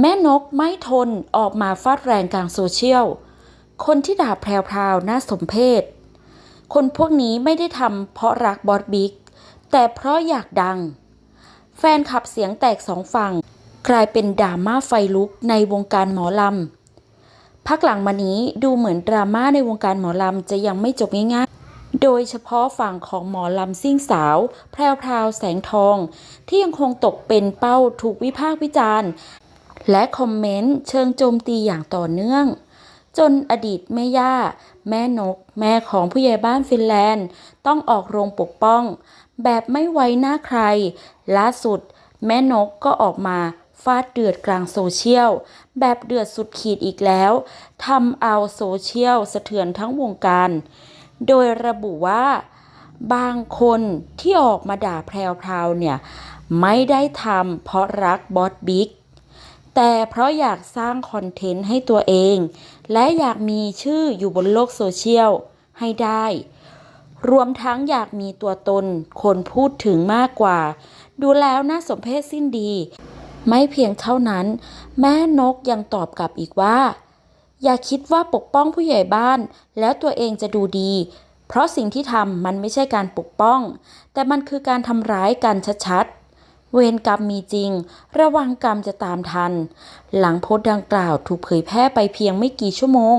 แม่นกไม่ทนออกมาฟาดแรงกลางโซเชียล คนที่ด่าแพรวๆน่าสมเพช คนพวกนี้ไม่ได้ทำเพราะรักบอสบิ๊ก แต่เพราะอยากดัง แฟนขับเสียงแตกสองฝั่ง กลายเป็นดราม่าไฟลุกในวงการหมอลำ พักหลังมานี้ดูเหมือนดราม่าในวงการหมอลำจะยังไม่จบง่ายๆ โดยเฉพาะฝั่งของหมอลำซิ่งสาว แพรวพราแสงทอง ที่ยังคงตกเป็นเป้าถูกวิพากษ์วิจารณ์ และคอมเมนต์เชิงโจมตีอย่างต่อเนื่อง จนอดีตแม่ย่า แม่นก แม่ของผู้ใหญ่บ้านฟินแลนด์ ต้องออกโรงปกป้อง แบบไม่ไว้หน้าใคร ล่าสุด แม่นกก็ออกมาฟาดเดือดกลางโซเชียล แบบเดือดสุดขีดอีกแล้วทำเอาโซเชียลสะเทือนทั้งวงการ โดยระบุว่าบางคนที่ออกมาด่าแพรวๆเนี่ย ไม่ได้ทำเพราะรักบอสบิ๊ก แต่เพราะอยากสร้างคอนเทนต์ให้ตัวเอง และอยากมีชื่ออยู่บนโลกโซเชียลให้ได้ รวมทั้งอยากมีตัวตนคนพูดถึงมากกว่า ดูแล้วน่าสมเพชสิ้นดี ไม่เพียงเท่านั้น แม่นกยังตอบกลับอีกว่า อย่าคิดว่าปกป้องผู้ใหญ่บ้าน แล้วตัวเองจะดูดี เพราะสิ่งที่ทำมันไม่ใช่การปกป้อง แต่มันคือการทำร้ายกันชัดๆ เวรกรรมมีจริง ระวังกรรมจะตามทัน หลังโพสต์ดังกล่าวถูกเผยแพร่ไปเพียงไม่กี่ชั่วโมง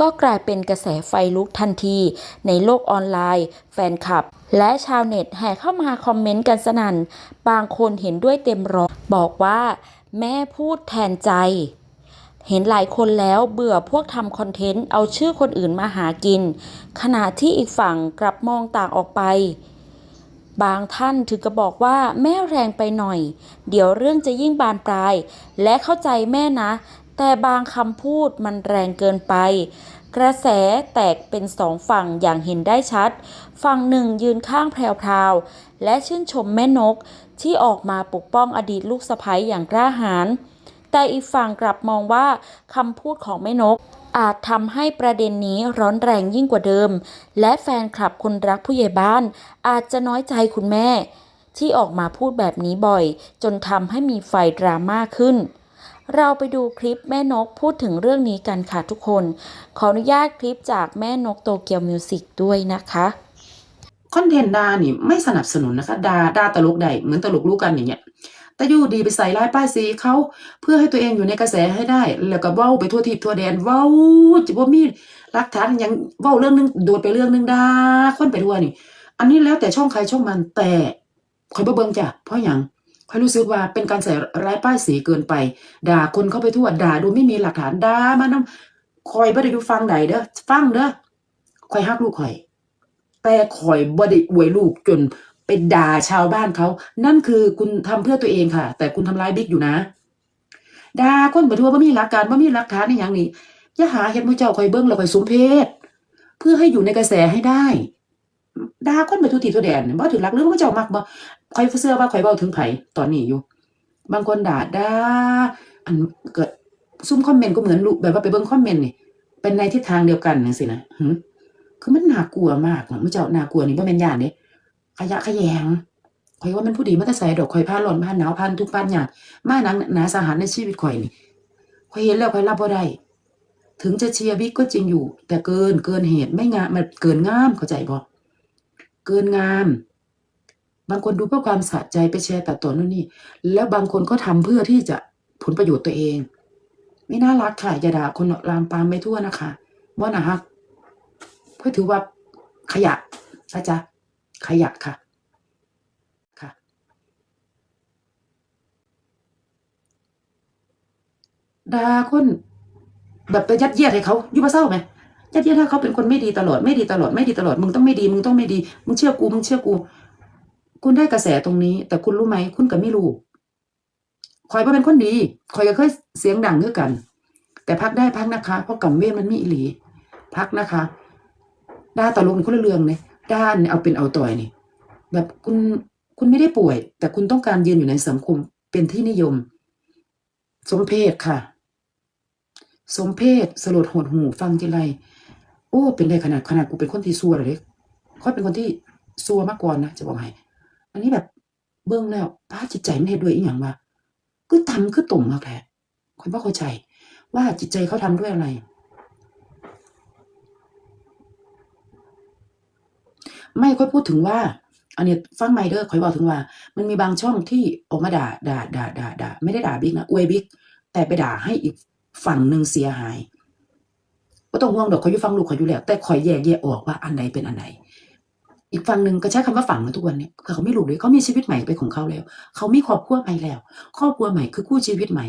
ก็กลายเป็นกระแสไฟลุกทันที ในโลกออนไลน์ แฟนคลับ และชาวเน็ตแห่เข้ามาคอมเมนต์กันสนั่น บางคนเห็นด้วยเต็มร้อยบอกว่า แม่พูดแทนใจ เห็นหลายคนแล้วเบื่อพวกทำคอนเทนต์เอาชื่อคนอื่นมาหากิน ขณะที่อีกฝั่งกลับมองต่างออกไป บางท่านถึงกับบอกว่าแม่แรงไปหน่อย เดี๋ยวเรื่องจะยิ่งบานปลาย และเข้าใจแม่นะ แต่บางคำพูดมันแรงเกินไป กระแสแตกเป็นสองฝั่งอย่างเห็นได้ชัด ฝั่งหนึ่งยืนข้างแพรวๆและชื่นชมแม่นกที่ออกมาปกป้องอดีตลูกสะใภ้อย่างกล้าหาญแต่อีกฝั่งกลับมองว่าคำพูดของแม่นก อาจทำให้ประเด็นนี้ร้อนแรงยิ่งกว่าเดิม และแฟนคลับคนรักผู้ใหญ่บ้าน อาจจะน้อยใจคุณแม่ ที่ออกมาพูดแบบนี้บ่อย จนทำให้มีไฟดราม่าขึ้น เราไปดูคลิปแม่นกพูดถึงเรื่องนี้กันค่ะทุกคน ขออนุญาตคลิปจากแม่นกโตเกียวมิวสิกด้วยนะคะคอนเทนต์ดานี่ไม่สนับสนุนนะคะดาดาตลกใดเหมือนตลกรู้กันอย่างเงี้ย แต่อยู่ดีไปใส่ร้ายป้ายสีเขาเพื่อให้ตัวเองอยู่ในกระแสให้ได้ แล้วก็เว้าไปทั่วทิพย์ทั่วแดนเว้าจะบ่ามีหลักฐานยังเว้าเรื่องหนึงโดดไปเรื่องหนึงด่าคนไปทั่วนี่ อันนี้แล้วแต่ช่องใครช่องมันแต่ข่อยบ่เบิ่งจ้ะเพราะหยังข่อยรู้สึกว่าเป็นการใส่ร้ายป้ายสีเกินไป ด่าคนเข้าไปทั่วด่าโดยไม่มีหลักฐานด่ามานำข่อยบ่ได้ดูฟังใดเด้อฟังเด้อข่อยฮักลูกข่อย แต่ข่อยบ่ได้อวยลูกจน ไปด่าชาวบ้านเขา นั่นคือคุณทำเพื่อตัวเองค่ะ แต่คุณทำร้ายบิ๊กอยู่นะด่าคนบ่ทั่วบ่มีหลักการบ่ามีหลักฐานในหยังนี่อย่าหาเฮ็ดมื้อเจ้าข่อยเบิ่งแล้วข่อยสมเพชเพื่อให้อยู่ในกระแสให้ได้ด่าคนไปทั่วทิศทั่วแดนบ่ถึงหลักหรือว่าเจ้ามักบ่ข่อยเชื่อว่าข่อยเว้าถึงไผตอนนี้อยู่ บางคนด่าด่าอันเกิดซุ่มคอมเมนต์ก็เหมือนลูแบบว่าไปเบิ่งคอมเมนต์นี่เป็นในทิศทางเดียวกันจังซี่นะคือมันน่ากลัวมากอะเจ้าน่ากลัวนี่บ่แม่นย่านเด้ ขยะขยงข่อยว่ามันผู้ดีมาแต่ไสดอกข่อยผ่านร้อนผ่านหนาวผ่านทุกข์ผ่านยากมาหนักหนาสาหัสในชีวิตข่อยนี่ข่อยเห็นแล้วข่อยรับบ่ได้ถึงจะเชียร์บิ๊กก็จริงอยู่ แต่เกินเกินเหตุไม่งามมันเกินงามเข้าใจบ่เกินงาม บางคนดูเพื่อความสะใจไปแชร์ตัดต่อนู่นนี่ แล้วบางคนก็ทำเพื่อที่จะผลประโยชน์ตัวเอง ไม่น่ารักค่ะอย่าด่าคนลามปามไปทั่วนะคะว่านะฮักก็ถือว่าขยะนะจ๊ะ ขยะค่ะค่ะ ดาคนแบบไปยัดเยียดให้เขายู่มาเศร้าไหมยัดเยียดให้เขาเป็นคนไม่ดีตลอดไม่ดีตลอดไม่ดีตลอดมึงต้องไม่ดีมึงต้องไม่ดีมึงเชื่อกูมึงเชื่อกู คุณได้กระแสตรงนี้ แต่คุณรู้ไหมคุณก็ไม่รู้คอยว่าเป็นคนดีคอยก็เคยเสียงดังด้วยกัน แต่พักได้พักนะคะ เพราะกรรมเวรมันมีอีหลี พักนะคะดาตลกนี่คนละเรื่องเลย ด้านเอาเป็นเอาต่อยนี่ แบบคุณคุณไม่ได้ป่วย แต่คุณต้องการยืนอยู่ในสังคมเป็นที่นิยม สมเพศค่ะ สมเพศสลดหดหูฟังทีไรโอ้ เป็นได้ขนาดขนาดกูเป็นคนที่ซัวเลยเด็กค่อยเป็นคนที่ซัวมาก่อนนะจะบอกให้อันนี้แบบเบื้องแล้วป้าจิตใจไมันเฮ็ดด้วยอีหยังวะคือทำคือตุ่มมากแท้ข่อยบ่เข้าใจ ว่าจิตใจเขาทำด้วยอะไร ไม่ค่อยพูดถึงว่าอันนี้ฟังไม่เด้อข่อยบอกถึงว่า มันมีบางช่องที่ออกมาด่าด่าด่าด่าด่าไม่ได้ด่าบิ๊กนะอวยบิ๊กแต่ไปด่าให้อีกฝั่งหนึ่งเสียหายก็ต้องห่วงดอกเขาอยู่ฟังลูกเขาอยู่แล้ว แต่ข่อยแยกแยะออกว่าอันไหนเป็นอันไหน อีกฝั่งหนึ่งก็ใช้คำว่าฝั่งมาทุกวันเนี่ยเขาไม่รู้เลยเขามีชีวิตใหม่ไปของเขาแล้ว เขามีครอบครัวใหม่แล้ว ครอบครัวใหม่คือคู่ชีวิตใหม่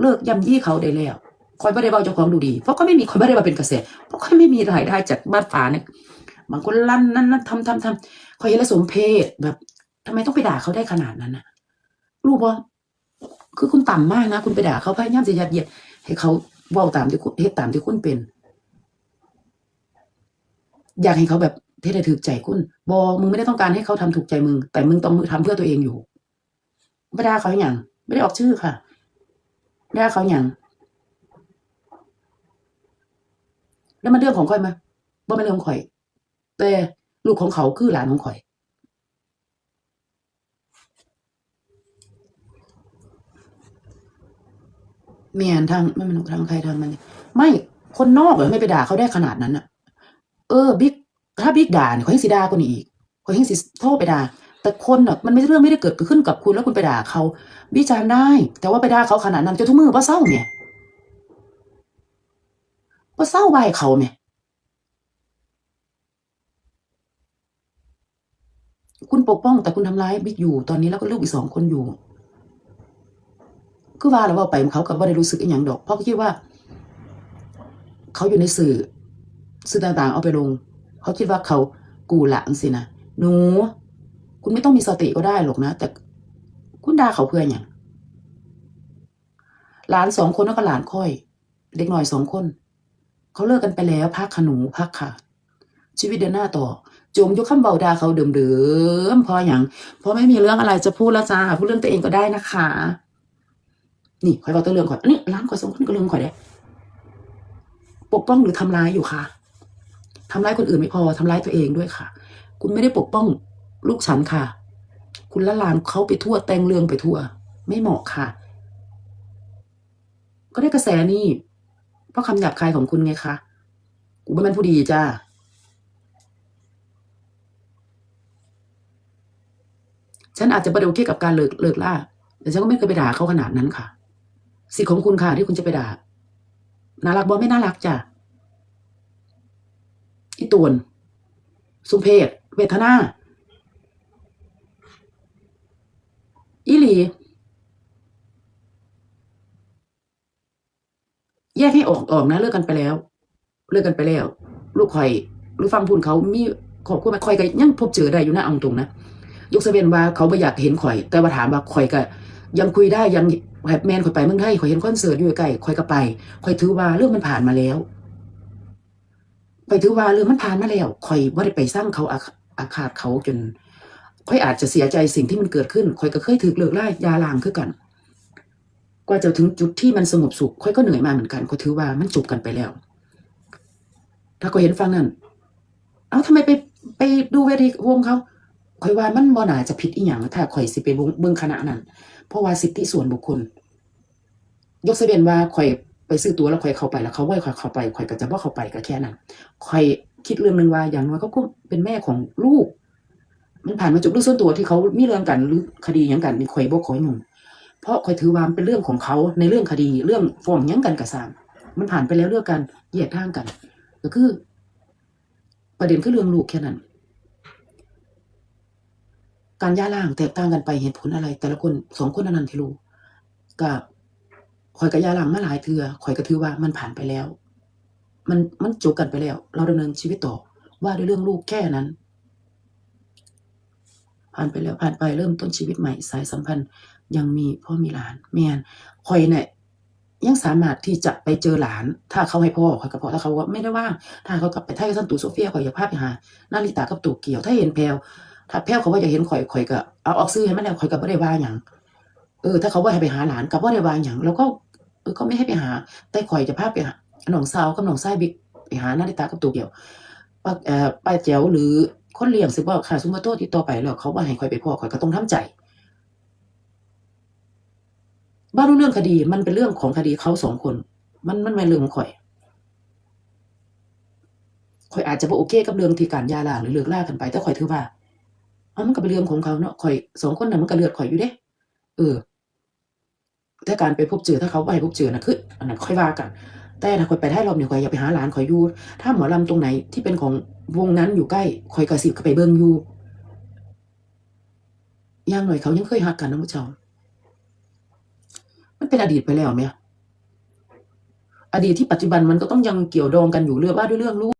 เลิกย่ำยี่เขาได้แล้วคอยไม่ได้เบาเจ้าของดูดี เพราะก็ไม่มีคอยไม่ได้มาเป็นเกระแสเพราะเขาไม่มีรายได้จากบ้านฝาเนี่ย บางคนลั่นนั่นนั่นทำทำทำคอยเห็นแล้วสมเพศแบบทำไมต้องไปด่าเขาได้ขนาดนั้นน่ะรู้ป่ะคือคุณต่ำมากนะ คุณไปด่าเขาพยายามจะยัดเยียดให้เขาเว้าตามที่คุณเฮ็ดตามที่คุณเป็น อยากให้เขาแบบเทศถูกใจคุณบอมึงไม่ได้ต้องการให้เขาทำถูกใจมึง แต่มึงต้องมือทำเพื่อตัวเองอยู่ไม่ได้เขาอย่างไม่ได้ออกชื่อค่ะไม่ได้เขาอย่างแล้วมันเรื่องของข่อยไหมว่าเป็นเรื่องของข่อย แต่ลูกของเขาคือหลานของข่อย เมียนทางไม่มันทางใครทางมัน ไม่คนนอกเหรอไม่ไปด่าเขาได้ขนาดนั้นอะเออบิ๊กถ้าบิ๊กด่าเนี่ยเขายังสิด่าคนอีกเขายังสิโทษไปด่าแต่คนอะมันไม่เรื่องไม่ได้เกิดขึ้นกับคุณแล้วคุณไปด่าเขาวิจารณ์ได้ แต่ว่าไปด่าเขาขนาดนั้นจนทุกมือว่าเศร้าเนี่ยว่าเศร้าใบเขาเนี่ย คุณปกป้องแต่คุณทำร้ายบิ๊กอยู่ตอนนี้แล้วก็ลูกอีกสองคนอยู่คือว่าแล้วว่าไปเขากับว่าได้รู้สึกอีหยังดอกเพราะคิดว่า เขาอยู่ในสื่อ สื่อต่างๆ เอาไปลง เขาคิดว่าเขากูหลังสินะหนู คุณไม่ต้องมีสติก็ได้หรอกนะ แต่คุณด่าเขาเพื่ออย่างหลานสองคนแล้วก็หลานค่อย เด็กหน่อยสองคน เขาเลิกกันไปแล้วพักขนูพักค่ะ ชีวิตเดินหน้าต่อ จุ่มยกคำเบาดาเขาเดิมๆพออย่างพอไม่มีเรื่องอะไรจะพูดแล้วจ้าพูดเรื่องตัวเองก็ได้นะคะ นี่คอยบอกตัวเรื่องก่อนอันนี้ร้านคอยสองคนก็เรื่องคอยได้ปกป้องหรือทำร้ายอยู่ค่ะทำร้ายคนอื่นไม่พอทำร้ายตัวเองด้วยค่ะ คุณไม่ได้ปกป้องลูกฉันค่ะ คุณละลานเขาไปทั่วแต่งเรื่องไปทั่ว ไม่เหมาะค่ะ ก็ได้กระแสนี่เพราะคำหยาบคายของคุณไงคะกูไม่เป็นผู้ดีจ้า ฉันอาจจะประเดโอเคกับการเลิกเลิกล่า แต่ฉันก็ไม่เคยไปด่าเขาขนาดนั้นค่ะ สิทธิ์ของคุณค่ะที่คุณจะไปด่า น่ารักบ่ไม่น่ารักจ้ะอีตวนสุเพศเวทนาอีหลี แยกให้ออกออกนะ เลิกกันไปแล้ว เลิกกันไปแล้ว ลูกข่อยหรือฟังพูนเขามีขอบคุณมาข่อยก็ยังพบเจอได้อยู่นะเอาตรงนะ ยกเสเวนว่าเขาไม่อยากเห็นข่อย แต่ว่าถามว่าข่อยก็ยังคุยได้ยังแฮปแมนข่อยไปเมืองไทยข่อยเห็นคอนเสิร์ตอยู่ใกล้ข่อยก็ไปข่อยถือว่าเรื่องมันผ่านมาแล้วข่อยถือว่าเรื่องมันผ่านมาแล้วข่อยว่าได้ไปสร้างเขาอาอาฆาตเขาจนข่อยอาจจะเสียใจสิ่งที่มันเกิดขึ้นข่อยก็เคยถือเลิกไล่ยาลางคือกัน กว่าจะถึงจุดที่มันสงบสุขข่อยก็เหนื่อยมาเหมือนกันข่อยถือว่ามันจบกันไปแล้ว ถ้าข่อยเห็นฟังนั่นเอ้าทำไมไปไปดูเวทีวงเขา ข่อยว่ามันบ่น่าจะผิดอีหยังถ้าข่อยสิไปเบิ่งคณะนั้น เพราะว่าสิทธิส่วนบุคคล ยกเสบียนว่าข่อยไปซื้อตัวแล้วข่อยเข้าไปแล้วเขาว่าข่อยเข้าไปข่อยก็จะบ่เข้าไปก็แค่นั้นข่อยคิดเรื่องหนึงว่าอย่างน้อยเขาก็เป็นแม่ของลูก มันผ่านมาจุดเรื่องส่วนตัวที่เขามีเรื่องกันหรือคดีหยังกันนี่ข่อยบ่ขอยุ่งเพราะข่อยถือว่าเป็นเรื่องของเขาในเรื่องคดีเรื่องฟ้องยังกันก็ตามมันผ่านไปแล้วเรื่องกันแยกทางกัน ก็คือ ประเด็นคือเรื่องลูกแค่นั้น การย่าล่างแตกต่างกันไปเหตุผลอะไร แต่ละคนสองคนนั้นที่รู้ก็ข่อยกับย่าล่างมาหลายเทือข่อยก็ถือว่ามันผ่านไปแล้ว มันมันจบกันไปแล้ว เราดำเนินชีวิตต่อว่าด้วยเรื่องลูกแค่นั้น ผ่านไปแล้วผ่านไปเริ่มต้นชีวิตใหม่สายสัมพันธ์ ยังมีพ่อมีหลานแม่นข่อยเนี่ยยังสามารถที่จะไปเจอหลาน ถ้าเขาให้พ่อข่อยก็พอถ้าเขาว่าไม่ได้ว่างถ้าเขากลับไปไทยกับท่านตู่โซเฟียข่อยอย่ากพาไปหานาริตากับตู่เกี่ยว ถ้าเห็นแพลว ถ้าแพลวเขาว่าอยากเห็นข่อยข่อยก็เอาออกซื้อให้มันแล้วข่อยก็บ่ได้ว่าหยังเออ ถ้าเขาว่าให้ไปหาหลานก็บ่ได้ว่าหยังแล้วก็เออก็ไม่ให้ไปหา แต่ข่อยจะพาไปหาน้องสาวกับหนองชายบิ๊กไปหานาริตากับตู่เกี่ยวป้าเอ่อป้าแจ๋วหรือคนเลี้ยงสิว่าค่ะซุมาโตติดต่อไปแล้วเขาว่าให้ข่อยไปพ่อข่อยก็ต้องทำใจบ้านรู้เรื่องคดีมันเป็นเรื่องของคดีเขาสองคน มันมันไม่เรื่องของข่อยข่อยอาจจะบ่โอเคกับเรื่องที่การยาหลาหรือเลิกล่ากันไป แต่ข่อยถือว่า เอามันก็เป็นเรื่องของเขาเนาะข่อยสองคนน่ะมันก็เลือดข่อยอยู่เด้ เออ แต่การไปพบเจอถ้าเขาบ่ให้พบเจอนะคืออันนั้นค่อยว่ากัน แต่ถ้าข่อยไปได้รอบนี้ข่อยอย่าไปหาหลานข่อยอยู่ถ้าหมอลำตรงไหนที่เป็นของวงนั้นอยู่ใกล้ข่อยก็สิไปเบิ่งอยู่ย่างหน่อยเขายังเคยฮักกันนะผู้ชมมันเป็นอดีตไปแล้วไหมอดีตที่ปัจจุบันมันก็ต้องยังเกี่ยวดองกันอยู่เรื่อว่าด้วยเรื่องลูก